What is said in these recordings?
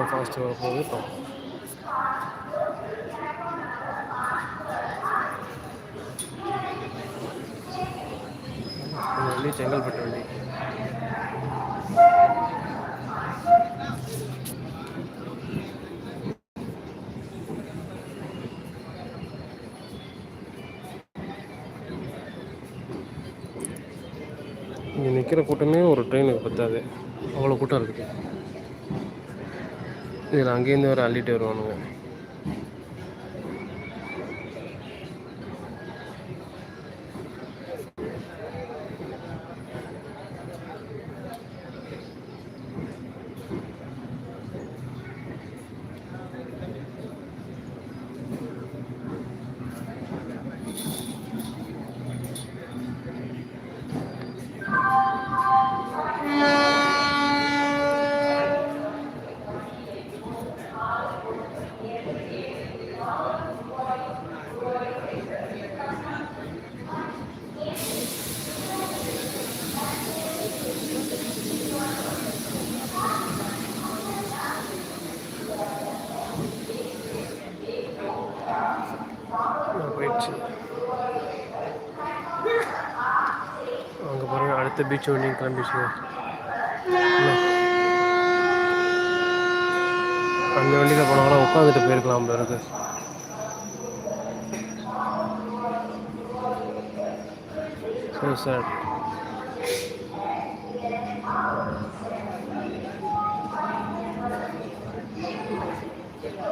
எவ்வளோ ஃபாஸ்ட்டு வர போகுது இப்போ வண்டி செங்கல்பட்டு வண்டி இங்கே நிற்கிற கூட்டமே ஒரு ட்ரெயினுக்கு பத்தாது. அவ்வளோ கூட்டம் இருக்குது இதில் அங்கேருந்து வேறு அள்ளிட்டு வருவானுங்க. போயிடுச்சு. அங்கே பாருங்க அடுத்த பீச் ஒன்றையும் கிளம்பிச்சு அந்த வண்டியில் போனவங்களாம் உட்காந்துட்டு போயிருக்கலாம் போல இருக்கு. So sir.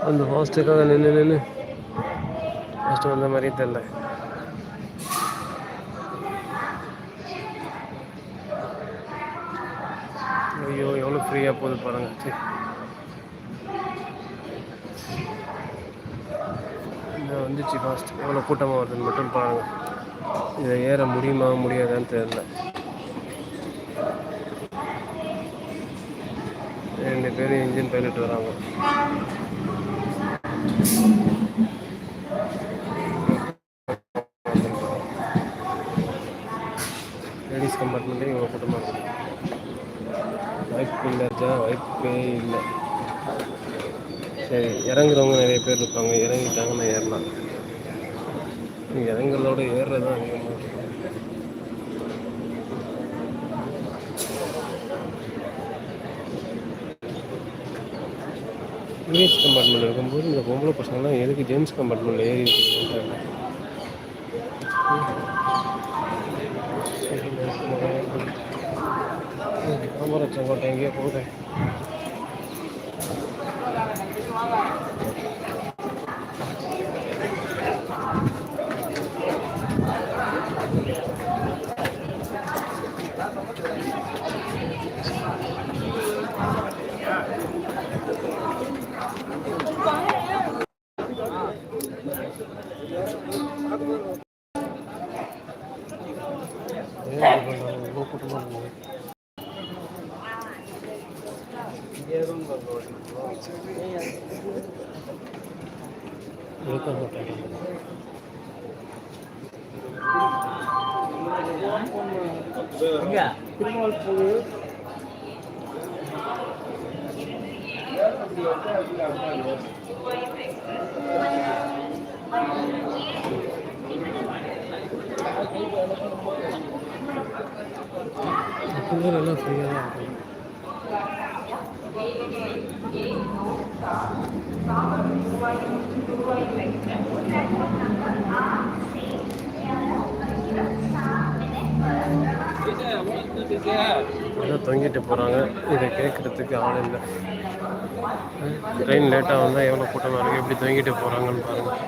அந்த ஹாஸ்டலுக்காக நின்று நின்று ஃபஸ்ட்டு வந்த மாதிரியே தெரில ஐயோ எவ்வளோ ஃப்ரீயாக போகுது பாருங்க சரி இந்த வந்துச்சு ஃபாஸ்ட் எவ்வளோ கூட்டமாக வருதுன்னு மட்டும் பாருங்க இதை ஏற முடியுமா முடியாதான்னு தெரியல ரெண்டு பேர் இன்ஜின் பைலட் வராங்க லேடிஸ் கம்பார்ட்மெண்ட்டே இவ்வளோ கூட்டமாக இருக்குது வாய்ப்பு இல்லை வாய்ப்பே இல்லை. சரி இறங்குறவங்க நிறைய பேர் இருப்பாங்க. இறங்கிட்டாங்கன்னா ஏறலாம். இறங்குறதோட ஏறுறது தான் அதிகமாக லேடிஸ் கம்பார்ட்மெண்ட் இருக்கும்போது இந்த பொம்பளை பசங்களாம் எதுக்கு ஜென்ஸ் கம்பார்ட்மெண்ட்டில் ஏறி இருக்குதுன்னு காமராஜர் சரி எங்கேயோ போகிறேன் ஏன் இது பண்றாங்க? இவ்வளோ எல்லாம் ஃப்ரீயாக தான் இருக்கும் ஏதோ தொங்கிட்டு போகிறாங்க இதை கேட்குறதுக்கு ஆள் இல்லை. ட்ரெயின் லேட்டாக வந்தால் எவ்வளோ கூட்டமாக இருக்குது எப்படி தொங்கிட்டு போகிறாங்கன்னு பாருங்கள்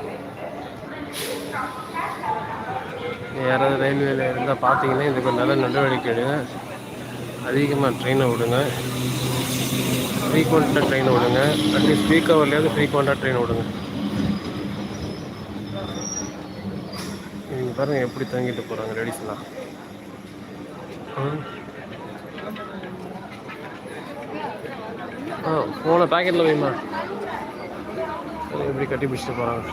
யாராவது ரயில்வேல இருந்தால் பார்த்தீங்கன்னா இதுக்கு நல்ல நடவடிக்கை எடுங்க. அதிகமாக ட்ரெயினை விடுங்க. ஃப்ரீக்வெண்ட்டாக ட்ரெயினை விடுங்க. அட்லீஸ்ட் பீக் ஹவர்லேயாவது ஃப்ரீக்வெண்ட்டாக ட்ரெயின் விடுங்க. நீங்கள் பாருங்கள் எப்படி தங்கிட்டு போகிறாங்க லேடிஸ்லாம் ஆ ஃபோனை பேக்கெட்டில் வைமா எப்படி கட்டி பிடிச்சிட்டு போகிறாங்க